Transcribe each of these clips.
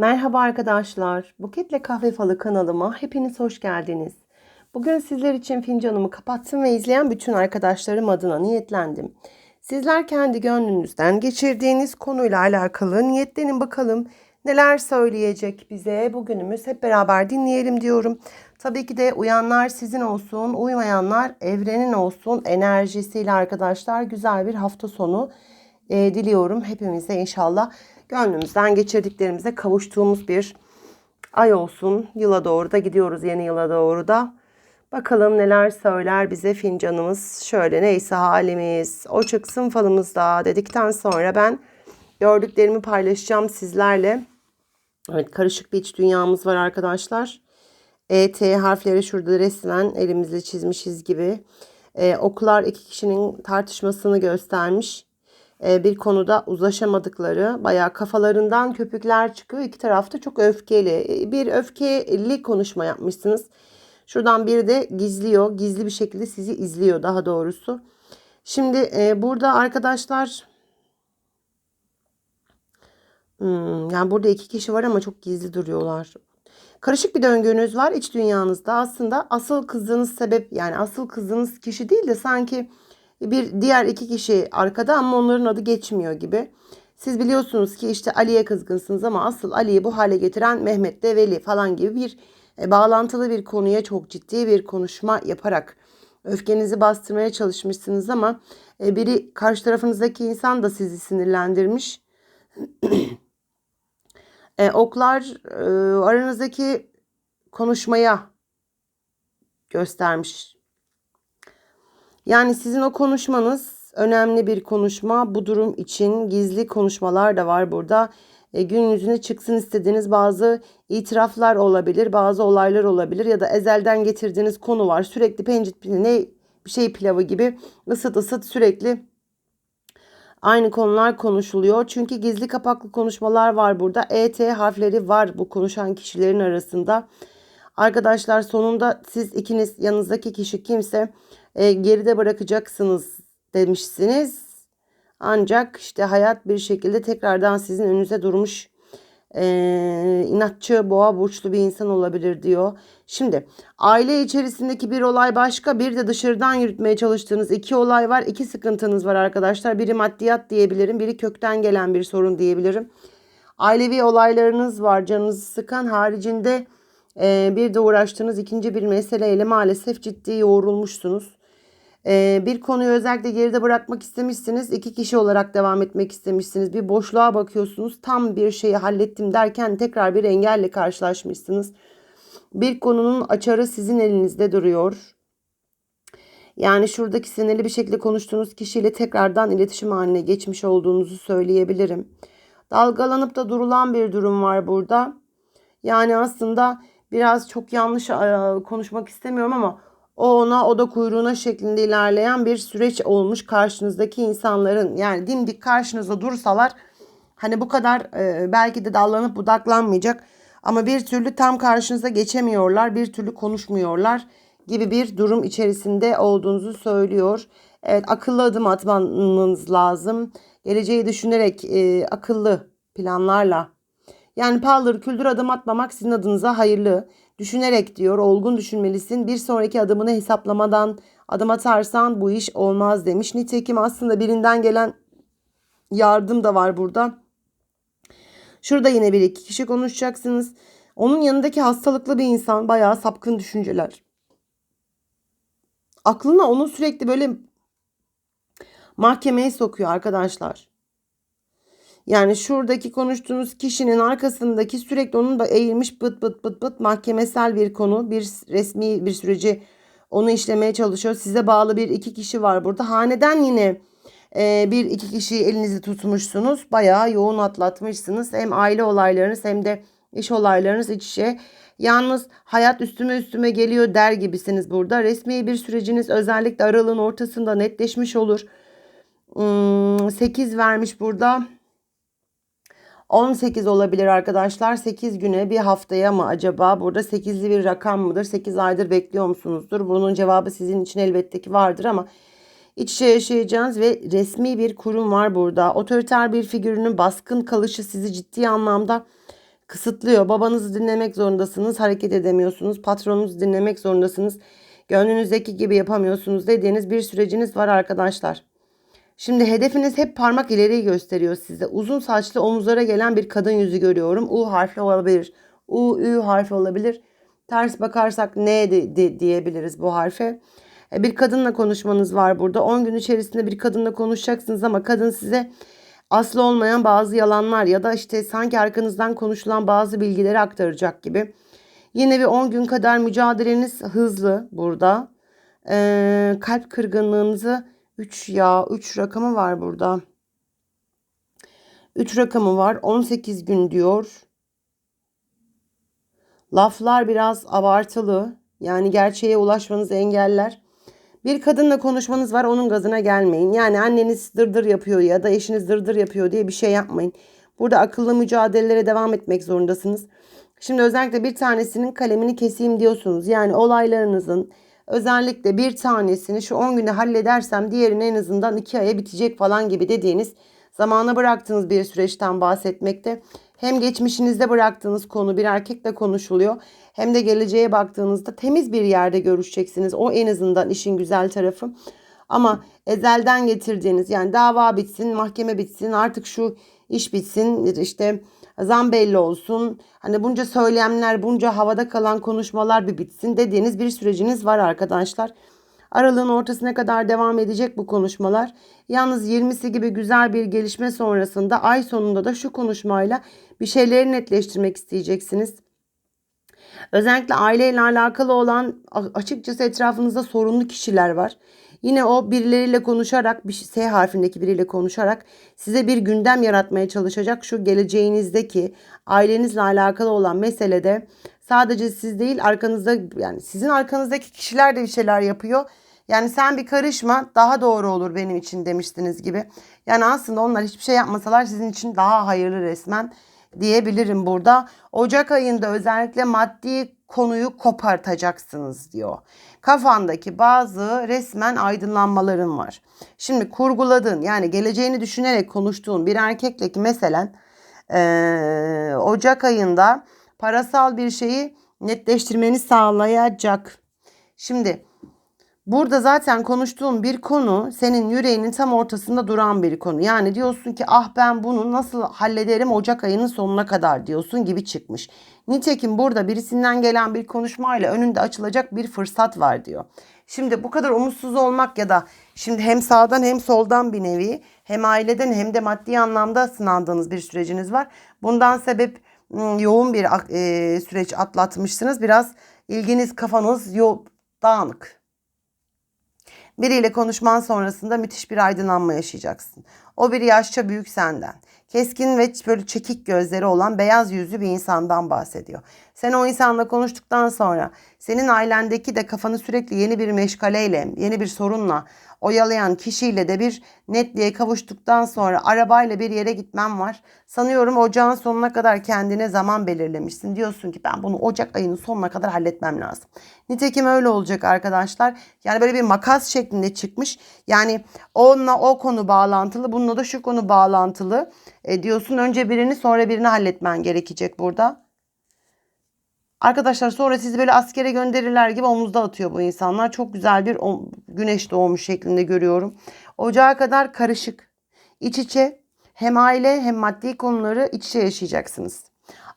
Merhaba arkadaşlar. Buketle Kahve Falı kanalıma hepiniz hoş geldiniz. Bugün sizler için fincanımı kapattım ve izleyen bütün arkadaşlarım adına niyetlendim. Sizler kendi gönlünüzden geçirdiğiniz konuyla alakalı niyetlenin bakalım neler söyleyecek bize bugünümüz hep beraber dinleyelim diyorum. Tabii ki de uyanlar sizin olsun, uymayanlar evrenin olsun enerjisiyle arkadaşlar güzel bir hafta sonu e, diliyorum. Hepimize inşallah gönlümüzden geçirdiklerimize kavuştuğumuz bir ay olsun. Yıla doğru da gidiyoruz yeni yıla doğru da. Bakalım neler söyler bize fincanımız. Şöyle neyse halimiz. O çıksın falımızda dedikten sonra ben gördüklerimi paylaşacağım sizlerle. Evet karışık bir iç dünyamız var arkadaşlar. E, T harfleri şurada resmen elimizle çizmişiz gibi. E, okular iki kişinin tartışmasını göstermiş. E, bir konuda uzlaşamadıkları, bayağı kafalarından köpükler çıkıyor. İki tarafta çok öfkeli. E, bir öfkeli konuşma yapmışsınız. Şuradan biri de gizliyor. Gizli bir şekilde sizi izliyor daha doğrusu. Şimdi e, burada arkadaşlar hmm, yani burada iki kişi var ama çok gizli duruyorlar. Karışık bir döngünüz var iç dünyanızda. Aslında asıl kızdığınız sebep yani asıl kızdığınız kişi değil de sanki bir diğer iki kişi arkada ama onların adı geçmiyor gibi. Siz biliyorsunuz ki işte Ali'ye kızgınsınız ama asıl Ali'yi bu hale getiren Mehmet de Veli falan gibi bir e, bağlantılı bir konuya çok ciddi bir konuşma yaparak öfkenizi bastırmaya çalışmışsınız ama e, biri karşı tarafınızdaki insan da sizi sinirlendirmiş. e, oklar e, aranızdaki konuşmaya göstermiş yani sizin o konuşmanız önemli bir konuşma. Bu durum için gizli konuşmalar da var burada. E, gün yüzüne çıksın istediğiniz bazı itiraflar olabilir, bazı olaylar olabilir ya da ezelden getirdiğiniz konu var. Sürekli pencit ne şey pilavı gibi ısıt ısıt sürekli aynı konular konuşuluyor. Çünkü gizli kapaklı konuşmalar var burada. ET harfleri var bu konuşan kişilerin arasında. Arkadaşlar sonunda siz ikiniz yanınızdaki kişi kimse e, geride bırakacaksınız demişsiniz. Ancak işte hayat bir şekilde tekrardan sizin önünüze durmuş e, inatçı boğa burçlu bir insan olabilir diyor. Şimdi aile içerisindeki bir olay başka bir de dışarıdan yürütmeye çalıştığınız iki olay var. iki sıkıntınız var arkadaşlar. Biri maddiyat diyebilirim biri kökten gelen bir sorun diyebilirim. Ailevi olaylarınız var canınızı sıkan haricinde e, bir de uğraştığınız ikinci bir meseleyle maalesef ciddi yoğrulmuşsunuz. Ee, bir konuyu özellikle geride bırakmak istemişsiniz. iki kişi olarak devam etmek istemişsiniz. Bir boşluğa bakıyorsunuz. Tam bir şeyi hallettim derken tekrar bir engelle karşılaşmışsınız. Bir konunun açarı sizin elinizde duruyor. Yani şuradaki sinirli bir şekilde konuştuğunuz kişiyle tekrardan iletişim haline geçmiş olduğunuzu söyleyebilirim. Dalgalanıp da durulan bir durum var burada. Yani aslında biraz çok yanlış konuşmak istemiyorum ama o ona o da kuyruğuna şeklinde ilerleyen bir süreç olmuş karşınızdaki insanların yani dimdik karşınızda dursalar hani bu kadar e, belki de dallanıp budaklanmayacak ama bir türlü tam karşınıza geçemiyorlar bir türlü konuşmuyorlar gibi bir durum içerisinde olduğunuzu söylüyor. Evet akıllı adım atmanız lazım. Geleceği düşünerek e, akıllı planlarla yani paldır küldür adım atmamak sizin adınıza hayırlı. Düşünerek diyor olgun düşünmelisin. Bir sonraki adımını hesaplamadan adım atarsan bu iş olmaz demiş. Nitekim aslında birinden gelen yardım da var burada. Şurada yine bir iki kişi konuşacaksınız. Onun yanındaki hastalıklı bir insan bayağı sapkın düşünceler. Aklına onu sürekli böyle mahkemeye sokuyor arkadaşlar. Yani şuradaki konuştuğunuz kişinin arkasındaki sürekli onun da eğilmiş bıt bıt bıt bıt mahkemesel bir konu, bir resmi bir süreci onu işlemeye çalışıyor. Size bağlı bir iki kişi var burada. Haneden yine e, bir iki kişiyi elinizi tutmuşsunuz. Bayağı yoğun atlatmışsınız. Hem aile olaylarınız hem de iş olaylarınız iç içe. Yalnız hayat üstüme üstüme geliyor der gibisiniz burada. Resmi bir süreciniz özellikle aralığın ortasında netleşmiş olur. Hmm, 8 vermiş burada. 18 olabilir arkadaşlar. 8 güne bir haftaya mı acaba? Burada 8'li bir rakam mıdır? 8 aydır bekliyor musunuzdur? Bunun cevabı sizin için elbette ki vardır ama iç içe yaşayacağınız ve resmi bir kurum var burada. Otoriter bir figürünün baskın kalışı sizi ciddi anlamda kısıtlıyor. Babanızı dinlemek zorundasınız, hareket edemiyorsunuz. Patronunuzu dinlemek zorundasınız. Gönlünüzdeki gibi yapamıyorsunuz dediğiniz bir süreciniz var arkadaşlar. Şimdi hedefiniz hep parmak ileriyi gösteriyor size. Uzun saçlı omuzlara gelen bir kadın yüzü görüyorum. U harfi olabilir. U, Ü harfi olabilir. Ters bakarsak ne de, de- diyebiliriz bu harfe. E, Bir kadınla konuşmanız var burada. 10 gün içerisinde bir kadınla konuşacaksınız ama kadın size aslı olmayan bazı yalanlar ya da işte sanki arkanızdan konuşulan bazı bilgileri aktaracak gibi. Yine bir 10 gün kadar mücadeleniz hızlı burada. Ee, kalp kırgınlığınızı 3 ya 3 rakamı var burada. 3 rakamı var. 18 gün diyor. Laflar biraz abartılı. Yani gerçeğe ulaşmanızı engeller. Bir kadınla konuşmanız var onun gazına gelmeyin. Yani anneniz dırdır yapıyor ya da eşiniz dırdır yapıyor diye bir şey yapmayın. Burada akıllı mücadelelere devam etmek zorundasınız. Şimdi özellikle bir tanesinin kalemini keseyim diyorsunuz. Yani olaylarınızın özellikle bir tanesini şu 10 güne halledersem diğerini en azından 2 aya bitecek falan gibi dediğiniz zamana bıraktığınız bir süreçten bahsetmekte. Hem geçmişinizde bıraktığınız konu bir erkekle konuşuluyor hem de geleceğe baktığınızda temiz bir yerde görüşeceksiniz. O en azından işin güzel tarafı. Ama ezelden getirdiğiniz yani dava bitsin, mahkeme bitsin, artık şu iş bitsin, işte zam belli olsun. Hani bunca söylemler, bunca havada kalan konuşmalar bir bitsin dediğiniz bir süreciniz var arkadaşlar. Aralığın ortasına kadar devam edecek bu konuşmalar. Yalnız 20'si gibi güzel bir gelişme sonrasında ay sonunda da şu konuşmayla bir şeyleri netleştirmek isteyeceksiniz. Özellikle aileyle alakalı olan açıkçası etrafınızda sorunlu kişiler var. Yine o birileriyle konuşarak, bir S harfindeki biriyle konuşarak size bir gündem yaratmaya çalışacak. Şu geleceğinizdeki ailenizle alakalı olan meselede sadece siz değil arkanızda yani sizin arkanızdaki kişiler de bir şeyler yapıyor. Yani sen bir karışma daha doğru olur benim için demiştiniz gibi. Yani aslında onlar hiçbir şey yapmasalar sizin için daha hayırlı resmen diyebilirim burada. Ocak ayında özellikle maddi konuyu kopartacaksınız diyor. Kafandaki bazı resmen aydınlanmaların var. Şimdi kurguladığın yani geleceğini düşünerek konuştuğun bir erkekle ki mesela eee, Ocak ayında parasal bir şeyi netleştirmeni sağlayacak. Şimdi Burada zaten konuştuğum bir konu senin yüreğinin tam ortasında duran bir konu. Yani diyorsun ki ah ben bunu nasıl hallederim Ocak ayının sonuna kadar diyorsun gibi çıkmış. Nitekim burada birisinden gelen bir konuşmayla önünde açılacak bir fırsat var diyor. Şimdi bu kadar umutsuz olmak ya da şimdi hem sağdan hem soldan bir nevi hem aileden hem de maddi anlamda sınandığınız bir süreciniz var. Bundan sebep ım, yoğun bir e, süreç atlatmışsınız. Biraz ilginiz kafanız yo dağınık. Biriyle konuşman sonrasında müthiş bir aydınlanma yaşayacaksın. O biri yaşça büyük senden. Keskin ve böyle çekik gözleri olan beyaz yüzlü bir insandan bahsediyor. Sen o insanla konuştuktan sonra senin ailendeki de kafanı sürekli yeni bir meşgaleyle, yeni bir sorunla oyalayan kişiyle de bir netliğe kavuştuktan sonra arabayla bir yere gitmem var. Sanıyorum ocağın sonuna kadar kendine zaman belirlemişsin. Diyorsun ki ben bunu Ocak ayının sonuna kadar halletmem lazım. Nitekim öyle olacak arkadaşlar. Yani böyle bir makas şeklinde çıkmış. Yani onunla o konu bağlantılı, bununla da şu konu bağlantılı. E, diyorsun önce birini sonra birini halletmen gerekecek burada. Arkadaşlar sonra sizi böyle askere gönderirler gibi omuzda atıyor bu insanlar. Çok güzel bir güneş doğmuş şeklinde görüyorum. Ocağa kadar karışık. İç içe hem aile hem maddi konuları iç içe yaşayacaksınız.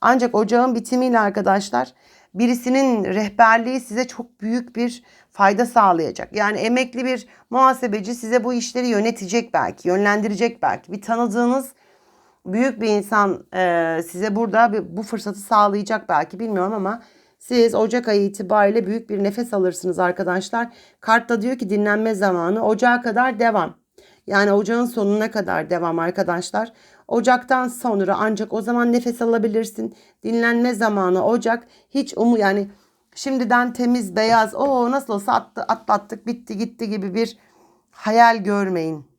Ancak ocağın bitimiyle arkadaşlar birisinin rehberliği size çok büyük bir fayda sağlayacak. Yani emekli bir muhasebeci size bu işleri yönetecek belki, yönlendirecek belki. Bir tanıdığınız büyük bir insan e, size burada bir, bu fırsatı sağlayacak belki bilmiyorum ama siz Ocak ayı itibariyle büyük bir nefes alırsınız arkadaşlar. Kartta diyor ki dinlenme zamanı Ocağa kadar devam. Yani ocağın sonuna kadar devam arkadaşlar. Ocaktan sonra ancak o zaman nefes alabilirsin. Dinlenme zamanı Ocak hiç umu yani şimdiden temiz beyaz o nasıl olsa attı, atlattık bitti gitti gibi bir hayal görmeyin.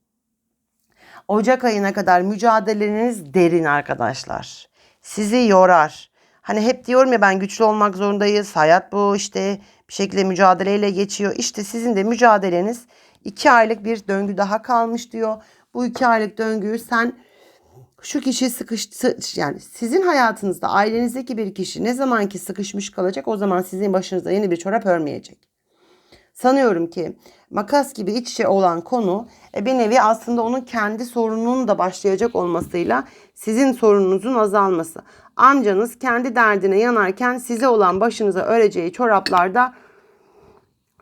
Ocak ayına kadar mücadeleniz derin arkadaşlar. Sizi yorar. Hani hep diyorum ya ben güçlü olmak zorundayız. Hayat bu işte bir şekilde mücadeleyle geçiyor. İşte sizin de mücadeleniz iki aylık bir döngü daha kalmış diyor. Bu iki aylık döngüyü sen şu kişi sıkıştı yani sizin hayatınızda ailenizdeki bir kişi ne zaman ki sıkışmış kalacak o zaman sizin başınıza yeni bir çorap örmeyecek. Sanıyorum ki makas gibi iç içe olan konu e, bir nevi aslında onun kendi sorununun da başlayacak olmasıyla sizin sorununuzun azalması. Amcanız kendi derdine yanarken size olan başınıza öreceği çoraplarda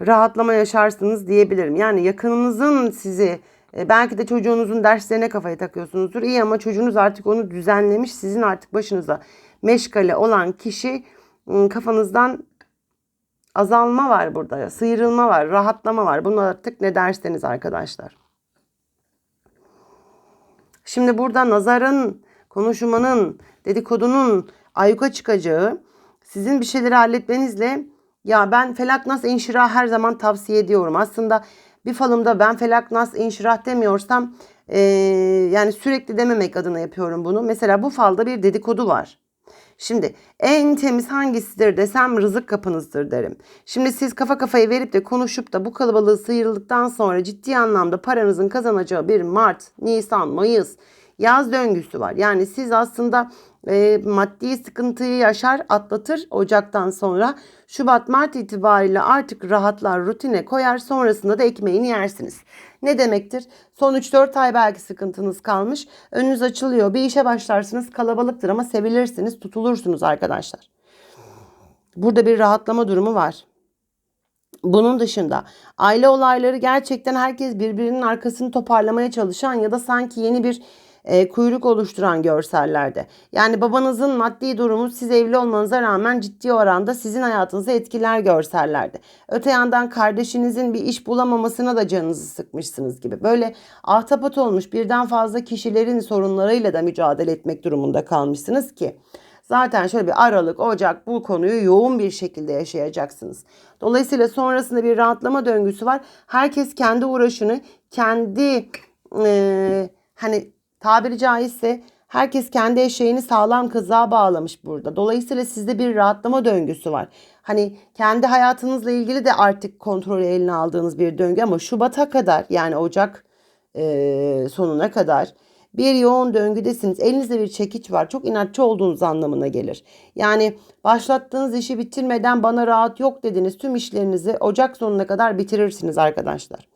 rahatlama yaşarsınız diyebilirim. Yani yakınınızın sizi e, belki de çocuğunuzun derslerine kafayı takıyorsunuzdur. İyi ama çocuğunuz artık onu düzenlemiş. Sizin artık başınıza meşgale olan kişi ım, kafanızdan azalma var burada. Sıyrılma var, rahatlama var. Bunu artık ne derseniz arkadaşlar. Şimdi burada nazarın, konuşmanın, dedikodunun ayyuka çıkacağı, sizin bir şeyleri halletmenizle ya ben felak nas inşirah her zaman tavsiye ediyorum. Aslında bir falımda ben felak nas inşirah demiyorsam eee, yani sürekli dememek adına yapıyorum bunu. Mesela bu falda bir dedikodu var. Şimdi en temiz hangisidir desem rızık kapınızdır derim. Şimdi siz kafa kafayı verip de konuşup da bu kalabalığı sıyrıldıktan sonra ciddi anlamda paranızın kazanacağı bir Mart, Nisan, Mayıs yaz döngüsü var. Yani siz aslında e, maddi sıkıntıyı yaşar atlatır Ocak'tan sonra Şubat Mart itibariyle artık rahatlar rutine koyar sonrasında da ekmeğini yersiniz. Ne demektir? Son 3-4 ay belki sıkıntınız kalmış. Önünüz açılıyor. Bir işe başlarsınız kalabalıktır ama sevilirsiniz tutulursunuz arkadaşlar. Burada bir rahatlama durumu var. Bunun dışında aile olayları gerçekten herkes birbirinin arkasını toparlamaya çalışan ya da sanki yeni bir e, kuyruk oluşturan görsellerde. Yani babanızın maddi durumu siz evli olmanıza rağmen ciddi oranda sizin hayatınızı etkiler görsellerde. Öte yandan kardeşinizin bir iş bulamamasına da canınızı sıkmışsınız gibi. Böyle ahtapot olmuş birden fazla kişilerin sorunlarıyla da mücadele etmek durumunda kalmışsınız ki. Zaten şöyle bir Aralık, Ocak bu konuyu yoğun bir şekilde yaşayacaksınız. Dolayısıyla sonrasında bir rahatlama döngüsü var. Herkes kendi uğraşını, kendi e, hani tabiri caizse herkes kendi eşeğini sağlam kızığa bağlamış burada. Dolayısıyla sizde bir rahatlama döngüsü var. Hani kendi hayatınızla ilgili de artık kontrolü eline aldığınız bir döngü ama Şubat'a kadar yani Ocak e, sonuna kadar bir yoğun döngüdesiniz. Elinizde bir çekiç var. Çok inatçı olduğunuz anlamına gelir. Yani başlattığınız işi bitirmeden bana rahat yok dediniz. Tüm işlerinizi Ocak sonuna kadar bitirirsiniz arkadaşlar.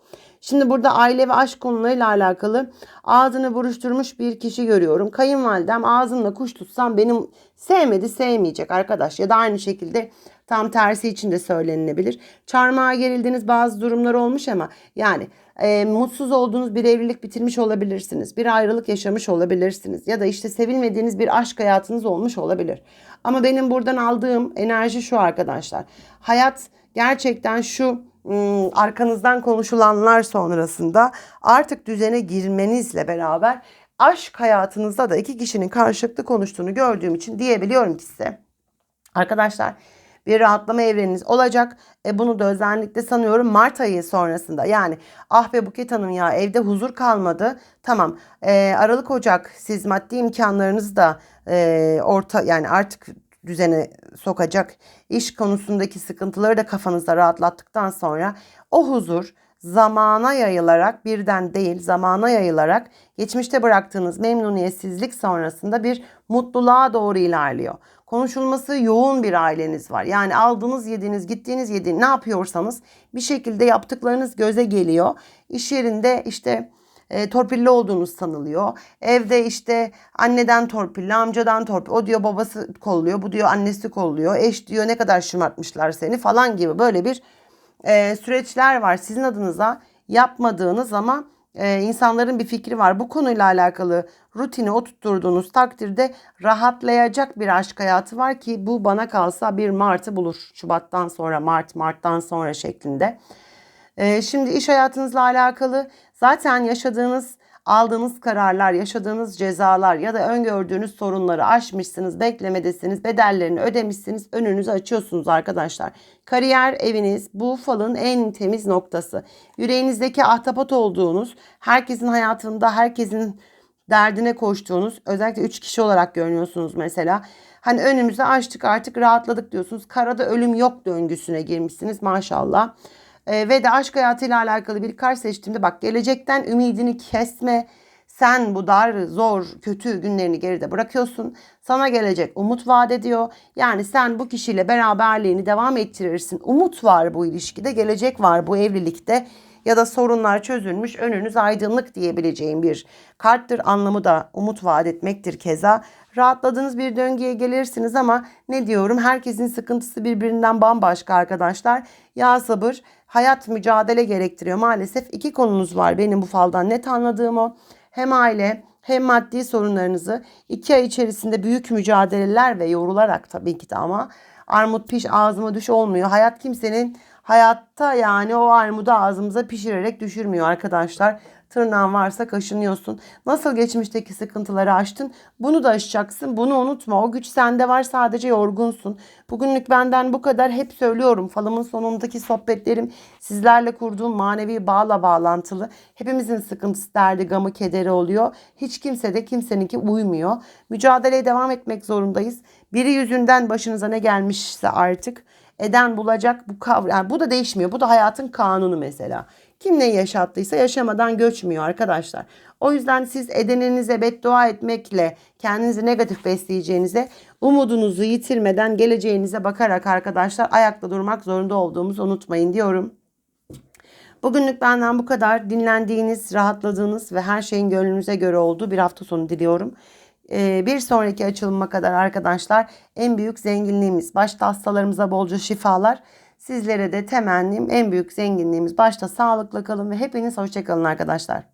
Şimdi burada aile ve aşk konularıyla alakalı ağzını buruşturmuş bir kişi görüyorum. Kayınvalidem ağzımla kuş tutsam benim sevmedi sevmeyecek arkadaş. Ya da aynı şekilde tam tersi için de söylenilebilir. Çarmıha gerildiğiniz bazı durumlar olmuş ama yani e, mutsuz olduğunuz bir evlilik bitirmiş olabilirsiniz. Bir ayrılık yaşamış olabilirsiniz. Ya da işte sevilmediğiniz bir aşk hayatınız olmuş olabilir. Ama benim buradan aldığım enerji şu arkadaşlar. Hayat gerçekten şu arkanızdan konuşulanlar sonrasında artık düzene girmenizle beraber aşk hayatınızda da iki kişinin karşılıklı konuştuğunu gördüğüm için diyebiliyorum ki size. Arkadaşlar bir rahatlama evreniniz olacak. E, bunu da özellikle sanıyorum Mart ayı sonrasında yani ah be Buket Hanım ya evde huzur kalmadı. Tamam e, Aralık Ocak siz maddi imkanlarınızı da e, orta yani artık düzene sokacak iş konusundaki sıkıntıları da kafanızda rahatlattıktan sonra o huzur zamana yayılarak birden değil zamana yayılarak geçmişte bıraktığınız memnuniyetsizlik sonrasında bir mutluluğa doğru ilerliyor. Konuşulması yoğun bir aileniz var. Yani aldığınız yediğiniz gittiğiniz yediğiniz ne yapıyorsanız bir şekilde yaptıklarınız göze geliyor. İş yerinde işte e, torpilli olduğunuz sanılıyor. Evde işte anneden torpilli, amcadan torpilli. O diyor babası kolluyor, bu diyor annesi kolluyor. Eş diyor ne kadar şımartmışlar seni falan gibi böyle bir e, süreçler var sizin adınıza yapmadığınız ama e, insanların bir fikri var. Bu konuyla alakalı rutini oturtturduğunuz takdirde rahatlayacak bir aşk hayatı var ki bu bana kalsa bir Mart'ı bulur. Şubat'tan sonra Mart, Mart'tan sonra şeklinde. E, şimdi iş hayatınızla alakalı zaten yaşadığınız aldığınız kararlar, yaşadığınız cezalar ya da öngördüğünüz sorunları aşmışsınız, beklemedesiniz, bedellerini ödemişsiniz, önünüzü açıyorsunuz arkadaşlar. Kariyer eviniz bu falın en temiz noktası. Yüreğinizdeki ahtapot olduğunuz, herkesin hayatında, herkesin derdine koştuğunuz, özellikle 3 kişi olarak görünüyorsunuz mesela. Hani önümüzü açtık artık rahatladık diyorsunuz. Karada ölüm yok döngüsüne girmişsiniz maşallah. E, ve de aşk hayatıyla alakalı bir kart seçtiğimde bak gelecekten ümidini kesme. Sen bu dar, zor, kötü günlerini geride bırakıyorsun. Sana gelecek umut vaat ediyor. Yani sen bu kişiyle beraberliğini devam ettirirsin. Umut var bu ilişkide, gelecek var bu evlilikte ya da sorunlar çözülmüş, önünüz aydınlık diyebileceğim bir karttır. Anlamı da umut vaat etmektir keza. Rahatladığınız bir döngüye gelirsiniz ama ne diyorum herkesin sıkıntısı birbirinden bambaşka arkadaşlar. Ya sabır, hayat mücadele gerektiriyor maalesef. iki konunuz var benim bu faldan net anladığım o. Hem aile hem maddi sorunlarınızı iki ay içerisinde büyük mücadeleler ve yorularak tabii ki de ama armut piş ağzıma düş olmuyor. Hayat kimsenin hayatta yani o armudu ağzımıza pişirerek düşürmüyor arkadaşlar. Tırnağın varsa kaşınıyorsun. Nasıl geçmişteki sıkıntıları aştın? Bunu da aşacaksın. Bunu unutma. O güç sende var sadece yorgunsun. Bugünlük benden bu kadar. Hep söylüyorum. Falımın sonundaki sohbetlerim sizlerle kurduğum manevi bağla bağlantılı. Hepimizin sıkıntısı, derdi, gamı, kederi oluyor. Hiç kimse de kimseninki uymuyor. Mücadeleye devam etmek zorundayız. Biri yüzünden başınıza ne gelmişse artık eden bulacak bu kavram. Yani bu da değişmiyor. Bu da hayatın kanunu mesela. Kim neyi yaşattıysa yaşamadan göçmüyor arkadaşlar. O yüzden siz edeninize beddua etmekle kendinizi negatif besleyeceğinize umudunuzu yitirmeden geleceğinize bakarak arkadaşlar ayakta durmak zorunda olduğumuzu unutmayın diyorum. Bugünlük benden bu kadar. Dinlendiğiniz, rahatladığınız ve her şeyin gönlünüze göre olduğu bir hafta sonu diliyorum. Ee, bir sonraki açılıma kadar arkadaşlar en büyük zenginliğimiz, başta hastalarımıza bolca şifalar, sizlere de temennim en büyük zenginliğimiz başta sağlıkla kalın ve hepiniz hoşçakalın arkadaşlar.